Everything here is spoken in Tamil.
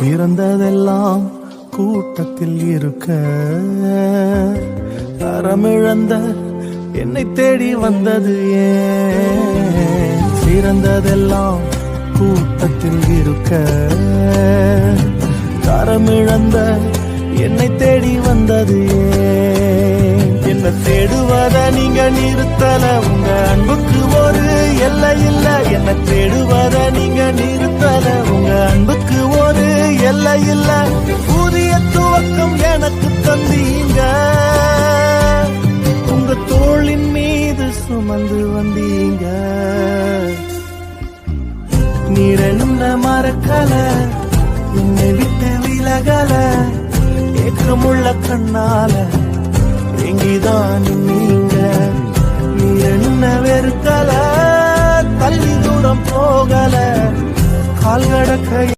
பிறந்ததெல்லாம் கூட்டத்தில் இருக்க. அறமிழந்த என்னை தேடி வந்தது ஏன்? சிறந்ததெல்லாம் கூட்டத்தில் இருக்க. தரமிழந்த என்னை தேடி வந்தது ஏன்? என்ன தேடுவத நீங்க நிறுத்தல. உங்க அன்புக்கு இல்ல புதிய துவக்கம் எனக்கு தந்தீங்க. உங்க தோளின் மீது சுமந்து வந்தீங்க. நீர் என்ன மறக்கல என்னை விட்டு விலகல ஏக்கமுள்ள கண்ணால எங்கிதான் நீங்க. நீர் என்ன வெறுக்கல தள்ளி தூரம் போகல கால் கடக்க